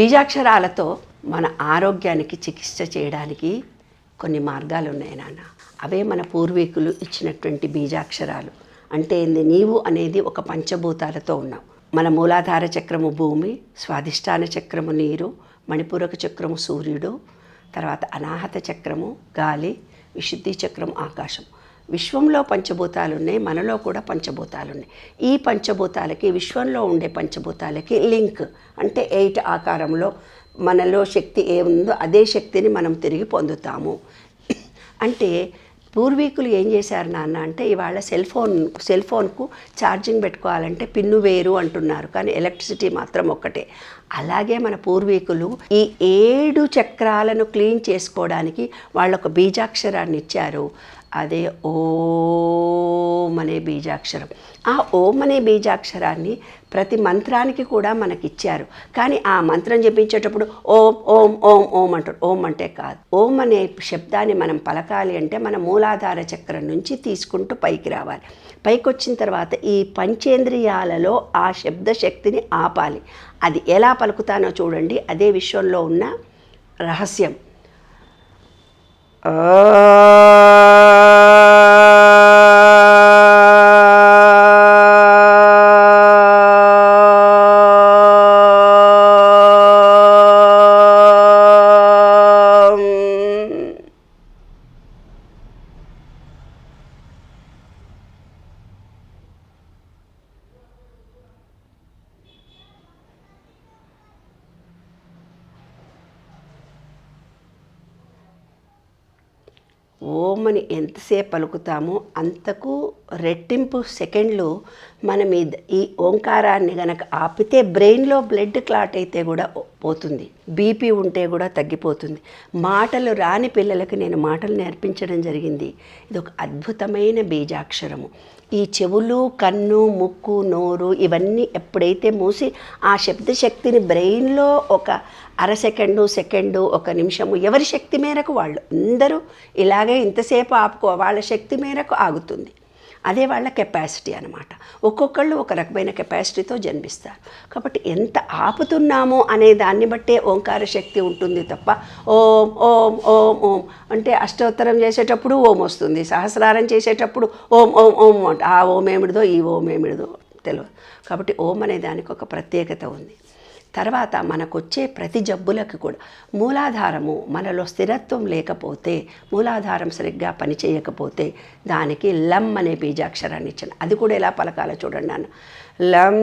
బీజాక్షరాలతో మన ఆరోగ్యానికి చికిత్స చేయడానికి కొన్ని మార్గాలు ఉన్నాయి నాన్న. అవే మన పూర్వీకులు ఇచ్చినటువంటి బీజాక్షరాలు. అంటే ఏంది? నీవు అనేది ఒక పంచభూతాలతో ఉన్నావు. మన మూలాధార చక్రము భూమి స్వాధిష్టాన చక్రము నీరు మణిపూరక చక్రము సూర్యుడు తర్వాత అనాహత చక్రము గాలి విశుద్ధి చక్రం ఆకాశం. విశ్వంలో పంచభూతాలు ఉన్నాయి మనలో కూడా పంచభూతాలు ఉన్నాయి ఈ పంచభూతాలకి విశ్వంలో ఉండే పంచభూతాలకి లింక్ అంటే ఎయిట్ ఆకారంలో మనలో శక్తి ఏముందో అదే శక్తిని మనం తిరిగి పొందుతాము. అంటే పూర్వీకులు ఏం చేశారు నాన్న అంటే ఇవాళ సెల్ ఫోన్ సెల్ ఫోన్కు ఛార్జింగ్ పెట్టుకోవాలంటే పిన్ను వేరు అంటున్నారు కానీ ఎలక్ట్రిసిటీ మాత్రం ఒక్కటే. అలాగే మన పూర్వీకులు ఈ ఏడు చక్రాలను క్లీన్ చేసుకోవడానికి వాళ్ళొక ఒక బీజాక్షరాన్ని ఇచ్చారు. అదే ఓం అనే బీజాక్షరం. ఆ ఓం అనే బీజాక్షరాన్ని ప్రతి మంత్రానికి కూడా మనకి ఇచ్చారు కానీ ఆ మంత్రం జపించేటప్పుడు ఓం ఓం ఓం ఓం అంటారు. ఓం అంటే కాదు. ఓం అనే శబ్దాన్ని మనం పలకాలి అంటే మన మూలాధార చక్రం నుంచి తీసుకుంటూ పైకి రావాలి. పైకి వచ్చిన తర్వాత ఈ పంచేంద్రియాలలో ఆ శబ్ద శక్తిని ఆపాలి. అది ఎలా పలుకుతానో చూడండి. అదే విశ్వంలో ఉన్న రహస్యం. ఆ ఎంతసేపు పలుకుతామో అంతకు రెట్టింపు సెకండ్లు మనం ఈ ఈ ఓంకారాన్ని గనక ఆపితే బ్రెయిన్లో బ్లడ్ క్లాట్ అయితే కూడా పోతుంది. బీపీ ఉంటే కూడా తగ్గిపోతుంది. మాటలు రాని పిల్లలకి నేను మాటలు నేర్పించడం జరిగింది. ఇది ఒక అద్భుతమైన బీజాక్షరము. ఈ చెవులు కన్ను ముక్కు నోరు ఇవన్నీ ఎప్పుడైతే మూసి ఆ శబ్దశక్తిని బ్రెయిన్లో ఒక అర సెకండు సెకండు ఒక నిమిషము ఎవరి శక్తి మేరకు వాళ్ళు అందరూ ఇలాగే ఇంతసేపు ఆపుకో వాళ్ళ శక్తి మేరకు ఆగుతుంది. అదే వాళ్ళ కెపాసిటీ అనమాట ఒక్కొక్కళ్ళు ఒక రకమైన కెపాసిటీతో జన్మిస్తారు. కాబట్టి ఎంత ఆపుతున్నామో అనే దాన్ని బట్టే ఓంకార శక్తి ఉంటుంది తప్ప ఓం ఓం ఓం ఓం అంటే అష్టోత్తరం చేసేటప్పుడు ఓం వస్తుంది. సహస్రారం చేసేటప్పుడు ఓం ఓం ఓం అంట. ఆ ఓం ఏమిడిదో ఈ ఓం ఏమిడిదో తెలియదు. కాబట్టి ఓం అనే దానికి ఒక ప్రత్యేకత ఉంది. తర్వాత మనకొచ్చే ప్రతి జబ్బులకు కూడా మూలాధారము మనలో స్థిరత్వం లేకపోతే మూలాధారం సరిగ్గా పనిచేయకపోతే దానికి లం అనే బీజాక్షరాన్ని ఇచ్చాను. అది కూడా ఎలా పలకాలో చూడండి నాన్న. లం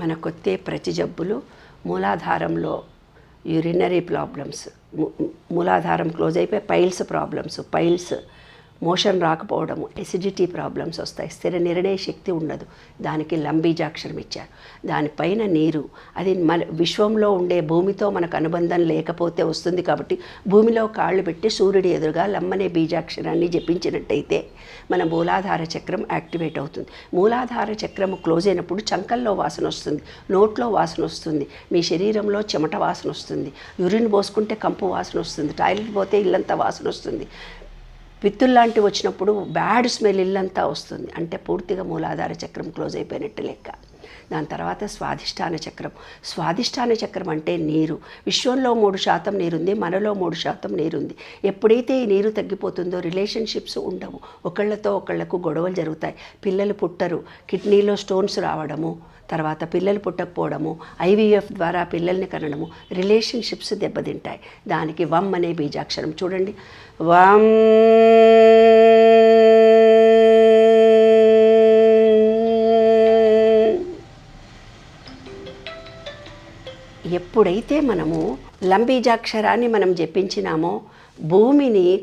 మనకొత్తే ప్రతి జబ్బులు మూలాధారంలో యూరినరీ ప్రాబ్లమ్స్ మూలాధారం క్లోజ్ అయిపోయి పైల్స్ ప్రాబ్లమ్స్ పైల్స్ మోషన్ రాకపోవడము ఎసిడిటీ ప్రాబ్లమ్స్ వస్తాయి. స్థిర నిర్ణయ శక్తి ఉండదు. దానికి లంబీజాక్షరం ఇచ్చారు. దానిపైన నీరు అది మన విశ్వంలో ఉండే భూమితో మనకు అనుబంధం లేకపోతే వస్తుంది కాబట్టి భూమిలో కాళ్ళు పెట్టి సూర్యుడి ఎదురుగా లమ్మనే బీజాక్షరాన్ని జపించినట్టయితే మన మూలాధార చక్రం యాక్టివేట్ అవుతుంది. మూలాధార చక్రం క్లోజ్ అయినప్పుడు చంకల్లో వాసన వస్తుంది. నోట్లో వాసన వస్తుంది. మీ శరీరంలో చెమట వాసన వస్తుంది. యూరిన్ పోసుకుంటే కంపు వాసన వస్తుంది. టాయిలెట్ పోతే ఇల్లంతా వాసన వస్తుంది. పిత్తుల్లాంటివి వచ్చినప్పుడు బ్యాడ్ స్మెల్ ఇల్లంతా వస్తుంది. అంటే పూర్తిగా మూలాధార చక్రం క్లోజ్ అయిపోయినట్టు లెక్క. దాని తర్వాత స్వాధిష్టాన చక్రం. స్వాధిష్టాన చక్రం అంటే నీరు. విశ్వంలో మూడు శాతం నీరుంది మనలో మూడు శాతం నీరుంది. ఎప్పుడైతే ఈ నీరు తగ్గిపోతుందో రిలేషన్షిప్స్ ఉండవు. ఒకళ్ళతో ఒకళ్ళకు గొడవలు జరుగుతాయి. పిల్లలు పుట్టరు. కిడ్నీలో స్టోన్స్ రావడము తర్వాత పిల్లలు పుట్టకపోవడము ఐవీఎఫ్ ద్వారా పిల్లల్ని కనడము రిలేషన్షిప్స్ దెబ్బతింటాయి. దానికి వమ్ అనే బీజాక్షరం చూడండి. వమ్ ఎప్పుడైతే మనము లంబీజాక్షరాన్ని మనం జపించినామో భూమిని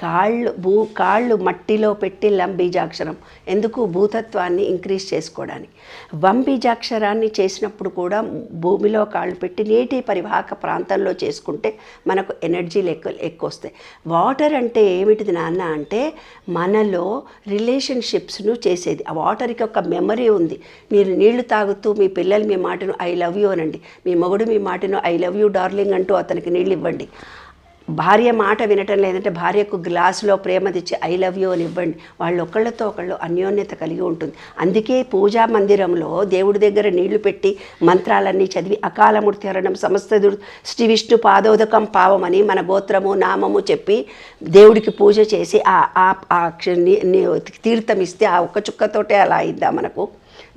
కాళ్ళు భూ కాళ్ళు మట్టిలో పెట్టి లంబీజాక్షరం. ఎందుకు? భూతత్వాన్ని ఇంక్రీజ్ చేసుకోవడానికి. వంబీజాక్షరాన్ని చేసినప్పుడు కూడా భూమిలో కాళ్ళు పెట్టి నీటి పరివాహక ప్రాంతంలో చేసుకుంటే మనకు ఎనర్జీ ఎక్కువ ఎక్కువ వస్తాయి వాటర్ అంటే ఏమిటిది నాన్న అంటే మనలో రిలేషన్షిప్స్ను చేసేది. ఆ వాటర్కి ఒక మెమరీ ఉంది. మీరు నీళ్ళు తాగుతూ మీ పిల్లలు మీ మాటను ఐ లవ్ యూ అనండి. మీ మొగుడు మీ మాటను ఐ లవ్ యూ డార్లింగ్ అంటూ అతనికి నీళ్ళు ఇవ్వండి. భార్య మాట వినటం లేదంటే భార్యకు గ్లాసులో ప్రేమ తెచ్చి ఐ లవ్ యూ అని ఇవ్వండి. వాళ్ళు ఒకళ్ళతో ఒకళ్ళు అన్యోన్యత కలిగి ఉంటుంది. అందుకే పూజా మందిరంలో దేవుడి దగ్గర నీళ్ళు పెట్టి మంత్రాలన్నీ చదివి అకాలమూర్తి హరణం సమస్త శ్రీ విష్ణు పాదోదకం పావమని మన గోత్రము నామము చెప్పి దేవుడికి పూజ చేసి ఆ ఆ- తీర్థం ఇస్తే ఆ ఒక్క చుక్కతోటే అలా అయిందా మనకు?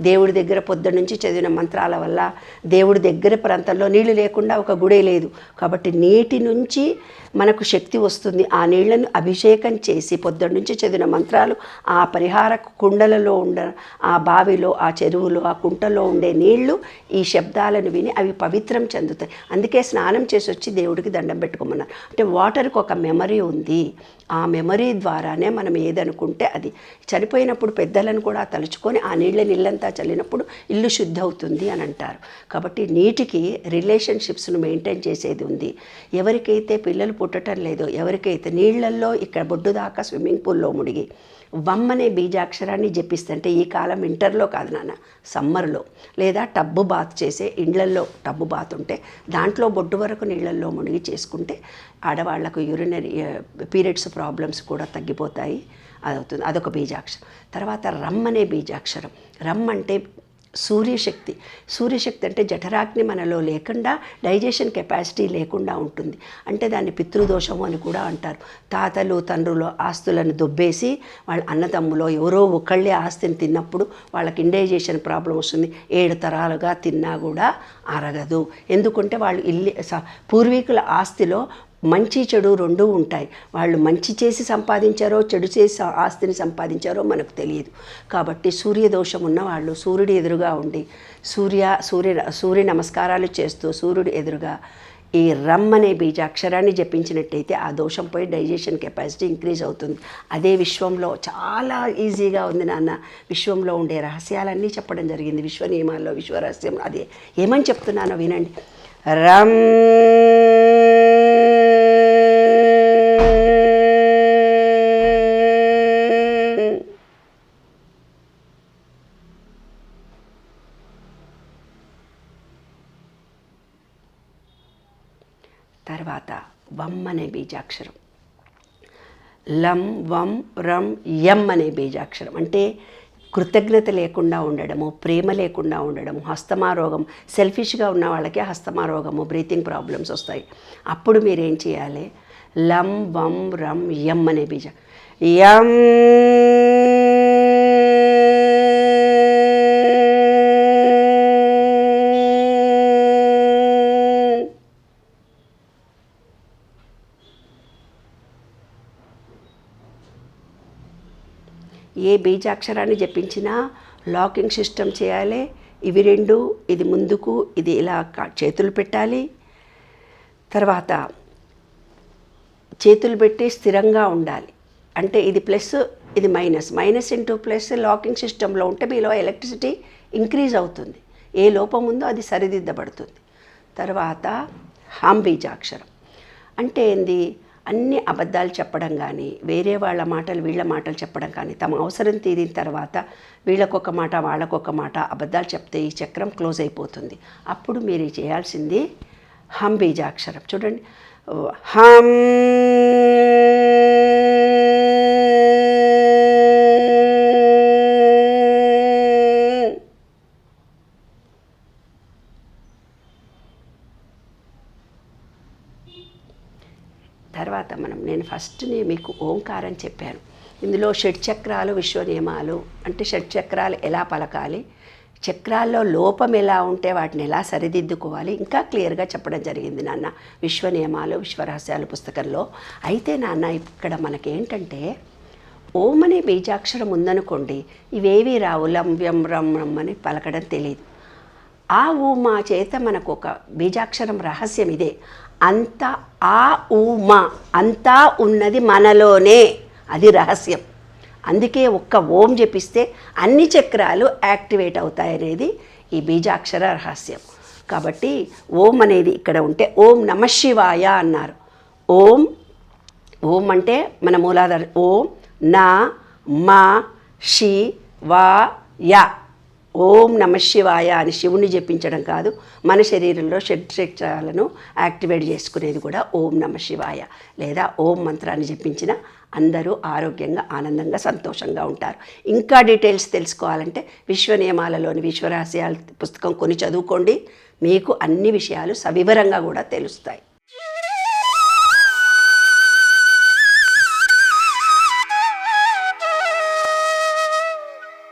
దేవుడి దగ్గర పొద్దున్న నుంచి చదివిన మంత్రాల వల్ల దేవుడి దగ్గర ప్రాంతంలో నీళ్ళు లేకుండా ఒక గుడే లేదు. కాబట్టి నీటి నుంచి మనకు శక్తి వస్తుంది. ఆ నీళ్ళను అభిషేకం చేసి పొద్దున్న నుంచి చదివిన మంత్రాలు ఆ పరిహార కుండలలో ఉండ ఆ బావిలో ఆ చెరువులో ఆ కుంటలో ఉండే నీళ్ళు ఈ శబ్దాలను విని అవి పవిత్రం చెందుతాయి. అందుకే స్నానం చేసి వచ్చి దేవుడికి దండం పెట్టుకోమన్నారు. అంటే వాటర్కి ఒక మెమరీ ఉంది. ఆ మెమరీ ద్వారానే మనం ఏదనుకుంటే అది. చనిపోయినప్పుడు పెద్దలను కూడా తలుచుకొని ఆ నీళ్ళ అంతా చల్లినప్పుడు ఇల్లు శుద్ధి అవుతుంది అని అంటారు. కాబట్టి నీటికి రిలేషన్షిప్స్ను మెయింటైన్ చేసేది ఉంది. ఎవరికైతే పిల్లలు పుట్టడం లేదో ఎవరికైతే నీళ్ళల్లో ఇక్కడ బొడ్డు దాకా స్విమ్మింగ్ పూల్లో మునిగి వమ్ అనే బీజాక్షరాన్ని జపిస్తుంటే ఈ కాలం వింటర్లో కాదు నాన్న సమ్మర్లో. లేదా టబ్బు బాత్ చేసే ఇండ్లల్లో టబ్బు బాత్ ఉంటే దాంట్లో బొడ్డు వరకు నీళ్ళల్లో మునిగి చేసుకుంటే ఆడవాళ్ళకు యూరినరీ పీరియడ్స్ ప్రాబ్లమ్స్ కూడా తగ్గిపోతాయి. అదవుతుంది. అదొక బీజాక్షరం. తర్వాత రమ్ అనే బీజాక్షరం. రమ్ అంటే సూర్యశక్తి. సూర్యశక్తి అంటే జఠరాగ్ని మనలో లేకుండా డైజెషన్ కెపాసిటీ లేకుండా ఉంటుంది. అంటే దాన్ని పితృదోషము అని కూడా అంటారు. తాతలు తండ్రులు ఆస్తులను దొబ్బేసి వాళ్ళ అన్నదమ్ములో ఎవరో ఒకళ్ళే ఆస్తిని తిన్నప్పుడు వాళ్ళకి ఇండైజేషన్ ప్రాబ్లం వస్తుంది. ఏడు తరాలుగా తిన్నా కూడా అరగదు. ఎందుకంటే వాళ్ళు ఇల్లు స- పూర్వీకుల ఆస్తిలో మంచి చెడు రెండూ ఉంటాయి. వాళ్ళు మంచి చేసి సంపాదించారో చెడు చేసి ఆస్తిని సంపాదించారో మనకు తెలియదు. కాబట్టి సూర్యదోషం ఉన్న వాళ్ళు సూర్యుడి ఎదురుగా ఉండి సూర్య సూర్య సూర్య నమస్కారాలు చేస్తూ సూర్యుడి ఎదురుగా ఈ రమ్ అనే బీజాక్షరాన్ని జపించినట్టయితే ఆ దోషం పోయి డైజెషన్ కెపాసిటీ ఇంక్రీజ్ అవుతుంది. అదే విశ్వంలో చాలా ఈజీగా ఉంది నాన్న. విశ్వంలో ఉండే రహస్యాలన్నీ చెప్పడం జరిగింది. విశ్వ నియమాల్లో విశ్వరహస్యం అదే. ఏమని చెప్తున్నానో వినండి. రమ్. తర్వాత వమ్ అనే బీజాక్షరం. లం వం రం ఎం అనే బీజాక్షరం. అంటే కృతజ్ఞత లేకుండా ఉండడము ప్రేమ లేకుండా ఉండడము హస్తమారోగం సెల్ఫిష్గా ఉన్న వాళ్ళకి హస్తమారోగము బ్రీతింగ్ ప్రాబ్లమ్స్ వస్తాయి. అప్పుడు మీరేం చేయాలి? లం వం రం యం అనే బీజ. యం ఏ బీజాక్షరాన్ని జపించినా లాకింగ్ సిస్టమ్ చేయాలి. ఇవి రెండు ఇది ముందుకు ఇది ఇలా కా- చేతులు పెట్టాలి. తర్వాత చేతులు పెట్టి స్థిరంగా ఉండాలి. అంటే ఇది ప్లస్ ఇది minus. Minus into plus locking సిస్టంలో ఉంటే మీలో ఎలక్ట్రిసిటీ ఇంక్రీజ్ అవుతుంది. ఏ లోపం ఉందో అది సరిదిద్దబడుతుంది. తర్వాత హాంబీజాక్షరం అంటే ఏంది? అన్ని అబద్ధాలు చెప్పడం కానీ వేరే వాళ్ళ మాటలు వీళ్ళ మాటలు చెప్పడం కానీ తమ అవసరం తీరిన తర్వాత వీళ్ళకొక మాట వాళ్ళకొక మాట అబద్ధాలు చెప్తే ఈ చక్రం క్లోజ్ అయిపోతుంది. అప్పుడు మీరు చేయాల్సింది హం బీజాక్షరం చూడండి. హం తర్వాత ఫస్ట్నే మీకు ఓంకారం చెప్పాను. ఇందులో షడ్చక్రాలు విశ్వనియమాలు అంటే షడ్చక్రాలు ఎలా పలకాలి చక్రాల్లో లోపం ఎలా ఉంటే వాటిని ఎలా సరిదిద్దుకోవాలి ఇంకా క్లియర్గా చెప్పడం జరిగింది నాన్న. విశ్వ నియమాలు విశ్వరహస్యాలు పుస్తకంలో. అయితే నాన్న ఇక్కడ మనకేంటంటే ఓం అనే బీజాక్షరం ఉందనుకోండి ఇవేవి రావు లం వ్యం రం అని పలకడం తెలియదు ఆ ఊమా చేత మనకు ఒక బీజాక్షరం రహస్యం ఇదే. అంత ఆ ఊమా అంతా ఉన్నది మనలోనే అది రహస్యం. అందుకే ఒక్క ఓం జపిస్తే అన్ని చక్రాలు యాక్టివేట్ అవుతాయనేది ఈ బీజాక్షర రహస్యం. కాబట్టి ఓం అనేది ఇక్కడ ఉంటే ఓం నమ శివాయ అన్నారు. ఓం ఓం అంటే మన మూలాధార ఓం నా మా షి వా యా. ఓం నమ శివాయ అని శివుణ్ణి జపించడం కాదు మన శరీరంలో షడ్చక్రాలను యాక్టివేట్ చేసుకునేది కూడా ఓం నమ శివాయ లేదా ఓం మంత్రాన్ని జపించిన అందరూ ఆరోగ్యంగా ఆనందంగా సంతోషంగా ఉంటారు. ఇంకా డీటెయిల్స్ తెలుసుకోవాలంటే విశ్వ నియమాలలోని విశ్వరహస్యాల పుస్తకం కొని చదువుకోండి. మీకు అన్ని విషయాలు సవివరంగా కూడా తెలుస్తాయి.